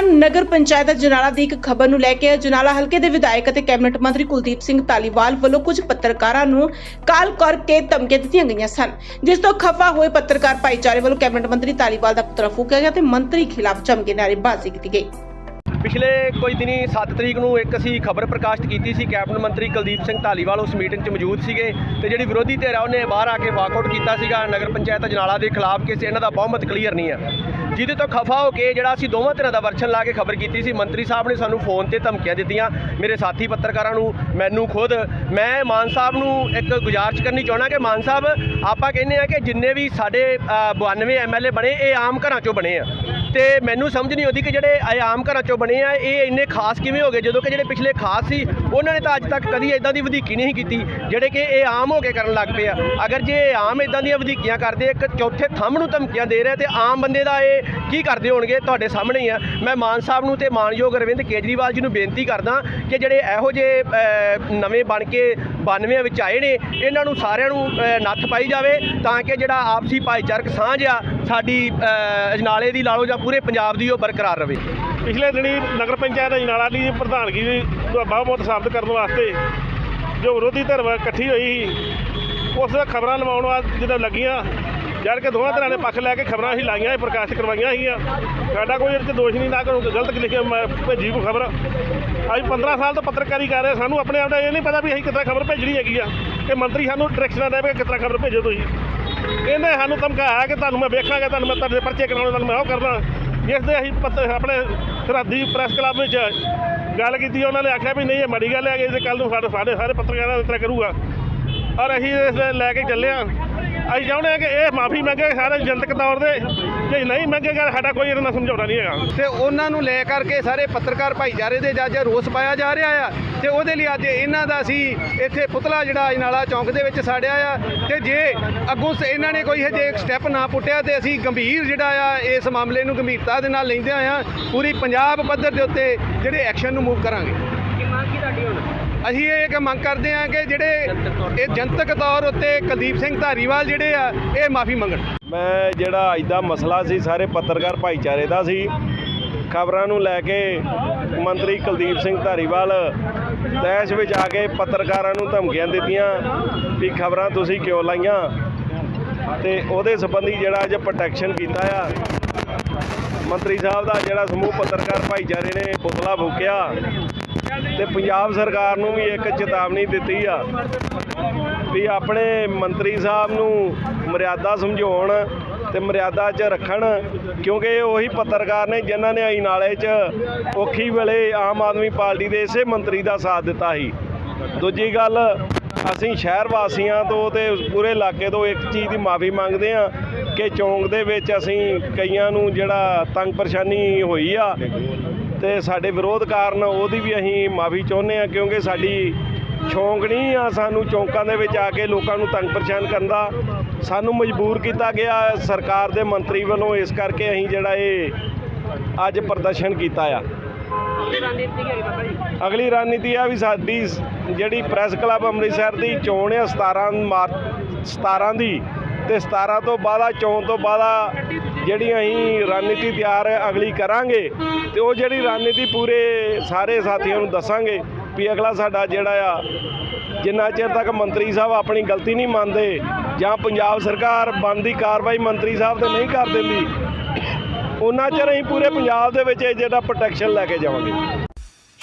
ਪਹਿਲਾਂ ਨਗਰ ਪੰਚਾਇਤ ਜਨਾਲਾ ਦੀ ਇੱਕ ਖਬਰ ਨੂੰ ਲੈ ਕੇ ਜਨਾਲਾ ਹਲਕੇ ਦੇ ਵਿਧਾਇਕ ਅਤੇ ਕੈਬਨਿਟ ਮੰਤਰੀ ਕੁਲਦੀਪ ਸਿੰਘ ਧਾਲੀਵਾਲ ਵੱਲੋਂ ਕੁਝ ਪੱਤਰਕਾਰਾਂ ਨੂੰ ਕਾਲ ਕਰਕੇ ਧਮਕੀਆਂ ਦਿੱਤੀਆਂ ਗਈਆਂ ਸਨ, ਜਿਸ ਤੋਂ ਖਫਾ ਹੋਏ ਪੱਤਰਕਾਰ ਭਾਈਚਾਰੇ ਵੱਲੋਂ ਕੈਬਨਿਟ ਮੰਤਰੀ ਤਾਲੀਵਾਲ ਦਾ ਪੁਤਲਾ ਫੂਕਿਆ ਗਿਆ ਤੇ ਮੰਤਰੀ ਖਿਲਾਫ ਚਮਕੇ ਨਾਅਰੇਬਾਜ਼ੀ ਕੀਤੀ ਗਈ। ਪਿਛਲੇ ਕੁਝ ਦਿਨੀ 7 ਤਰੀਕ ਨੂੰ ਇੱਕ ਅਸੀਂ ਖਬਰ ਪ੍ਰਕਾਸ਼ਿਤ ਕੀਤੀ ਸੀ ਕੈਬਨਿਟ ਮੰਤਰੀ ਕੁਲਦੀਪ ਸਿੰਘ ਧਾਲੀਵਾਲ ਉਸ ਮੀਟਿੰਗ 'ਚ ਮੌਜੂਦ ਸੀਗੇ ਤੇ ਜਿਹੜੀ ਵਿਰੋਧੀ ਧਿਰ ਆ ਉਹਨੇ ਬਾਹਰ ਆ ਕੇ ਵਾਕਆਊਟ ਕੀਤਾ ਸੀਗਾ ਨਗਰ ਪੰਚਾਇਤ ਅਜਨਾਲਾ ਦੇ ਖਿਲਾਫ ਕਿ ਇਹਨਾਂ ਦਾ ਬਹੁਮਤ ਕਲੀਅਰ ਨਹੀਂ ਆ। ਜਿਹਦੇ ਤੋਂ ਖਫਾ ਹੋ ਕੇ ਜਿਹੜਾ ਅਸੀਂ ਦੋਵਾਂ ਧਿਰਾਂ ਦਾ ਵਰਸ਼ਨ ਲਾ ਕੇ ਖਬਰ ਕੀਤੀ ਸੀ ਮੰਤਰੀ ਸਾਹਿਬ ਨੇ ਸਾਨੂੰ ਫੋਨ ਤੇ ਧਮਕੀਆਂ ਦਿੱਤੀਆਂ ਮੇਰੇ ਸਾਥੀ ਪੱਤਰਕਾਰਾਂ ਨੂੰ ਮੈਨੂੰ ਖੁਦ ਮੈਂ ਮਾਨ ਸਾਹਿਬ ਨੂੰ ਇੱਕ ਗੁਜ਼ਾਰਿਸ਼ ਕਰਨੀ ਚਾਹਣਾ ਕਿ ਮਾਨ ਸਾਹਿਬ ਆਪਾਂ ਕਹਿੰਦੇ ਆ ਕਿ ਜਿੰਨੇ ਵੀ ਸਾਡੇ ਅ, 92 ਐਮਐਲਏ ਬਣੇ ਇਹ ਆਮ ਘਰਾਂ ਚੋਂ ਬਣੇ ਆ। ਤੇ ਮੈਨੂੰ ਸਮਝ ਨਹੀਂ ਆਉਂਦੀ ਕਿ ਜਿਹੜੇ ਇਹ ਆਮ ਘਰਾਂ ਚੋਂ ਬਣੇ ਆ, ਇਹ ਇੰਨੇ ਖਾਸ ਕਿਵੇਂ ਹੋ ਗਏ? ਜਦੋਂ ਕਿ ਜਿਹੜੇ ਪਿਛਲੇ ਖਾਸ ਸੀ, ਉਹਨਾਂ ਨੇ ਤਾਂ ਅੱਜ ਤੱਕ ਕਦੀ ਇਦਾਂ ਦੀ ਵਧੀਕੀ ਨਹੀਂ ਕੀਤੀ, ਜਿਹੜੇ ਕਿ ਇਹ ਆਮ ਹੋ ਕੇ ਕਰਨ ਲੱਗ ਪਏ ਆ। ਅਗਰ ਜੇ ਇਹ ਆਮ ਇਦਾਂ ਦੀਆਂ ਵਧੀਕੀਆਂ ਕਰਦੇ, ਇੱਕ ਚੌਥੇ ਥੰਮ ਨੂੰ ਧਮਕੀਆਂ ਦੇ ਰਿਹਾ ਤੇ ਆਮ ਬੰਦੇ ਦਾ ਇਹ ਕੀ ਕਰਦੇ ਹੋਣਗੇ, ਤੁਹਾਡੇ ਸਾਹਮਣੇ ਹੀ ਆ। ਮੈਂ ਮਾਨ ਸਾਹਿਬ ਨੂੰ ਤੇ ਮਾਨਯੋਗ ਅਰਵਿੰਦ ਕੇਜਰੀਵਾਲ ਜੀ ਨੂੰ ਬੇਨਤੀ ਕਰਦਾ ਕਿ ਜਿਹੜੇ ਇਹੋ ਜਿਹੇ ਨਵੇਂ ਬਣ ਕੇ 92 ਵਿੱਚ ਆਏ ਨੇ, ਇਹਨਾਂ ਨੂੰ ਸਾਰਿਆਂ ਨੂੰ ਨੱਥ ਪਾਈ ਜਾਵੇ, ਤਾਂ ਕਿ ਜਿਹੜਾ ਆਪਸੀ ਭਾਈਚਾਰਕ ਸਾਂਝ ਆ ਸਾਡੀ ਅਜਨਾਲੇ ਦੀ ਲਾ ਜਾਂ ਪੂਰੇ ਪੰਜਾਬ ਦੀ ਉਹ ਬਰਕਰਾਰ ਰਵੇ ਪਿਛਲੇ ਦਿਨੀ ਨਗਰ ਪੰਚਾਇਤ ਅਜਨਾਲਾ ਦੀ ਪ੍ਰਧਾਨਗੀ ਦੀ ਬਹੁਤ ਸਾਬਤ ਕਰਨ ਵਾਸਤੇ ਜੋ ਵਿਰੋਧੀ ਧਿਰ ਇਕੱਠੀ ਹੋਈ ਸੀ, ਉਸ ਖਬਰਾਂ ਲਵਾਉਣ ਵਾਸਤੇ ਜਦੋਂ ਲੱਗੀਆਂ, ਜਦ ਕਿ ਦੋਵਾਂ ਤਰ੍ਹਾਂ ਦੇ ਪੱਖ ਲੈ ਕੇ ਖਬਰਾਂ ਅਸੀਂ ਲਾਈਆਂ ਸੀ ਪ੍ਰਕਾਸ਼ਿਤ ਕਰਵਾਈਆਂ ਸੀਗੀਆਂ। ਸਾਡਾ ਕੋਈ ਇਹਦੇ ਦੋਸ਼ ਨਹੀਂ, ਨਾ ਕੋਈ ਗਲਤ ਲਿਖਿਆ ਮੈਂ ਭੇਜੀ ਕੋਈ ਖਬਰ। ਅਸੀਂ 15 ਸਾਲ ਤੋਂ ਪੱਤਰਕਾਰੀ ਕਰ ਰਹੇ ਸਾਨੂੰ ਆਪਣੇ ਆਪ ਦਾ ਇਹ ਨਹੀਂ ਪਤਾ ਵੀ ਅਸੀਂ ਕਿੱਦਾਂ ਖਬਰ ਭੇਜਣੀ ਹੈਗੀ ਆ। ਕਿ ਮੰਤਰੀ ਸਾਨੂੰ ਡਾਇਰੈਕਸ਼ਨਾਂ ਦੇਵੇ ਕਿ ਕਿੱਦਾਂ ਖਬਰ ਭੇਜੋ ਤੁਸੀਂ। ਇਹਨੇ ਸਾਨੂੰ ਧਮਕਾਇਆ ਕਿ ਤੁਹਾਨੂੰ ਮੈਂ ਵੇਖਾਂਗਾ, ਤੁਹਾਨੂੰ ਮੈਂ ਤੁਹਾਡੇ ਪਰਚੇ ਕਰਾਉਣੇ, ਤੁਹਾਨੂੰ ਮੈਂ ਉਹ ਕਰਨਾ। ਜਿਸ ਦੇ ਅਸੀਂ ਪੱਤ- ਆਪਣੇ ਸਰਹੱਦੀ ਪ੍ਰੈਸ ਕਲੱਬ ਵਿੱਚ ਗੱਲ ਕੀਤੀ, ਉਹਨਾਂ ਨੇ ਆਖਿਆ ਵੀ ਨਹੀਂ, ਇਹ ਮਾੜੀ ਗੱਲ ਹੈ ਕਿ ਕੱਲ ਨੂੰ ਸਾਡੇ ਸਾਰੇ ਸਾਰੇ ਪੱਤਰਕਾਰਾਂ ਦਾ ਇਸ ਤਰ੍ਹਾਂ ਕਰੂਗਾ। ਔਰ ਅਸੀਂ ਇਸ ਲੈ ਕੇ ਚੱਲੇ ਹਾਂ। ਅਸੀਂ ਚਾਹੁੰਦੇ ਹਾਂ ਕਿ ਇਹ ਮਾਫੀ ਮੰਗੇ ਸਾਰੇ ਜਨਤਕ ਤੌਰ ਤੇ। ਜੇ ਨਹੀਂ ਮੰਗੇਗਾ ਸਾਡਾ ਕੋਈ ਇਹਨਾਂ ਨਾਲ ਸਮਝੌਤਾ ਨਹੀਂ ਹੈਗਾ। ਤੇ ਉਹਨਾਂ ਨੂੰ ਲੈ ਕਰਕੇ ਸਾਰੇ ਪੱਤਰਕਾਰ ਭਾਈਚਾਰੇ ਦੇ ਜੱਜ ਰੋਸ ਪਾਇਆ ਜਾ ਰਿਹਾ ਆ। ਤੇ ਉਹਦੇ ਲਈ ਅੱਜ ਇਹਨਾਂ ਦਾ ਅਸੀਂ ਇੱਥੇ ਪੁਤਲਾ ਜਿਹੜਾ ਅਜਨਾਲਾ ਚੌਂਕ ਦੇ ਵਿੱਚ ਸਾੜਿਆ ਆ। ਤੇ ਜੇ ਅੱਗੋਂ ਸ- ਇਹਨਾਂ ਨੇ ਕੋਈ ਹਜੇ ਸਟੈਪ ਨਾ ਪੁੱਟਿਆ ਤੇ ਅਸੀਂ ਗੰਭੀਰ ਜਿਹੜਾ ਆ ਇਸ ਮਾਮਲੇ ਨੂੰ ਗੰਭੀਰਤਾ ਦੇ ਨਾਲ ਲੈਂਦੇ ਆ ਪੂਰੀ ਪੰਜਾਬ ਪੱਧਰ ਦੇ ਉੱਤੇ ਜਿਹੜੇ ਐਕਸ਼ਨ ਨੂੰ ਮੂਵ ਕਰਾਂਗੇ। ਅਸੀਂ ਇਹ ਇੱਕ ਮੰਗ ਕਰਦੇ ਆ ਕਿ ਜਿਹੜੇ ਇਹ ਜਨਤਕ ਤੌਰ ਉੱਤੇ ਕੁਲਦੀਪ ਸਿੰਘ ਧਾਰੀਵਾਲ ਜਿਹੜੇ ਆ, ਇਹ ਮਾਫੀ ਮੰਗਣ। ਮੈਂ ਜਿਹੜਾ ਅੱਜ ਦਾ ਮਸਲਾ ਸੀ, ਸਾਰੇ ਪੱਤਰਕਾਰ ਭਾਈਚਾਰੇ ਦਾ ਸੀ। ਖਬਰਾਂ ਨੂੰ ਲੈ ਕੇ ਮੰਤਰੀ ਕੁਲਦੀਪ ਸਿੰਘ ਧਾਰੀਵਾਲ ਤੈਸ਼ ਵਿੱਚ ਆ ਕੇ ਪੱਤਰਕਾਰਾਂ ਨੂੰ ਧਮਕੀਆਂ ਦਿੱਤੀਆਂ ਵੀ ਖਬਰਾਂ ਤੁਸੀਂ ਕਿਉਂ ਲਾਈਆਂ? ਤੇ ਉਹਦੇ ਸੰਬੰਧੀ ਜਿਹੜਾ ਅੱਜ ਪ੍ਰੋਟੈਕਸ਼ਨ ਕੀਤਾ ਆ, ਮੰਤਰੀ ਸਾਹਿਬ ਦਾ ਜਿਹੜਾ ਸਮੂਹ ਪੱਤਰਕਾਰ ਭਾਈਚਾਰੇ ਨੇ ਪੁਤਲਾ ਫੂਕਿਆ ਤੇ ਪੰਜਾਬ ਸਰਕਾਰ ਨੂੰ ਵੀ ਇੱਕ ਚੇਤਾਵਨੀ ਦਿੱਤੀ ਆ ਵੀ ਆਪਣੇ ਮੰਤਰੀ ਸਾਹਿਬ ਨੂੰ ਮਰਿਆਦਾ ਸਮਝਾਉਣ ਤੇ ਮਰਿਆਦਾ 'ਚ ਰੱਖਣ, ਕਿਉਂਕਿ ਇਹ ਉਹੀ ਪੱਤਰਕਾਰ ਨੇ ਜਿਨ੍ਹਾਂ ਨੇ ਆਈ ਨਾਲੇ 'ਚ ਔਖੀ ਵੇਲੇ ਆਮ ਆਦਮੀ ਪਾਰਟੀ ਦੇ ਇਸੇ ਮੰਤਰੀ ਦਾ ਸਾਥ ਦਿੱਤਾ ਸੀ। ਦੂਜੀ ਗੱਲ, ਅਸੀਂ ਸ਼ਹਿਰ ਵਾਸੀਆਂ ਤੋਂ ਤੇ ਪੂਰੇ ਇਲਾਕੇ ਤੋਂ ਇੱਕ ਚੀਜ਼ ਦੀ ਮਾਫੀ ਮੰਗਦੇ ਆ ਕਿ ਚੌਂਕ ਦੇ ਵਿੱਚ ਅਸੀਂ ਕਈਆਂ ਨੂੰ ਜਿਹੜਾ ਤੰਗ ਪਰੇਸ਼ਾਨੀ ਹੋਈ ਆ ਤੇ ਸਾਡੇ ਵਿਰੋਧ ਕਾਰਨ ਉਹਦੀ ਵੀ ਅਸੀਂ ਮਾਫੀ ਚਾਹੁੰਦੇ ਆ ਕਿਉਂਕਿ ਸਾਡੀ ਸ਼ੌਂਕ ਨਹੀਂ ਆ ਸਾਨੂੰ ਚੌਂਕਾਂ ਦੇ ਵਿੱਚ ਆ ਕੇ ਲੋਕਾਂ ਨੂੰ ਤੰਗ ਪਰੇਸ਼ਾਨ ਕਰਨ ਦਾ। ਸਾਨੂੰ ਮਜਬੂਰ ਕੀਤਾ ਗਿਆ ਸਰਕਾਰ ਦੇ ਮੰਤਰੀ ਵੱਲੋਂ, ਇਸ ਕਰਕੇ ਅਸੀਂ ਜਿਹੜਾ ਇਹ ਅੱਜ ਪ੍ਰਦਰਸ਼ਨ ਕੀਤਾ ਆ। ਅਗਲੀ ਰਣਨੀਤੀ ਆ ਵੀ ਸਾਡੀ ਜਿਹੜੀ ਪ੍ਰੈਸ ਕਲੱਬ ਅੰਮ੍ਰਿਤਸਰ ਦੀ ਚੋਣ ਆ 17 ਮਾਰਚ 17 ਦੀ। ਤੇ 17 ਤੋਂ ਬਾਅਦ ਆ, ਚੋਣ ਤੋਂ ਬਾਅਦ ਆ ਜਿਹੜੀ ਅਸੀਂ ਰਣਨੀਤੀ ਤਿਆਰ ਅਗਲੀ ਕਰਾਂਗੇ ਤੇ ਉਹ ਜਿਹੜੀ ਰਣਨੀਤੀ ਪੂਰੇ ਸਾਰੇ ਸਾਥੀਆਂ ਨੂੰ ਦੱਸਾਂਗੇ ਵੀ ਅਗਲਾ ਸਾਡਾ ਜਿਹੜਾ ਆ, ਜਿੰਨਾ ਚਿਰ ਤੱਕ ਮੰਤਰੀ ਸਾਹਿਬ ਆਪਣੀ ਗਲਤੀ ਨਹੀਂ ਮੰਨਦੇ ਜਾਂ ਪੰਜਾਬ ਸਰਕਾਰ ਬਣਦੀ ਕਾਰਵਾਈ ਮੰਤਰੀ ਸਾਹਿਬ ਤੇ ਨਹੀਂ ਕਰ ਦਿੰਦੀ, ਉਹਨਾਂ ਚਿਰ ਅਸੀਂ ਪੂਰੇ ਪੰਜਾਬ ਦੇ ਵਿੱਚ ਇਹ ਜਿਹੜਾ ਪ੍ਰੋਟੈਕਸ਼ਨ ਲੈ ਕੇ ਜਾਵਾਂਗੇ।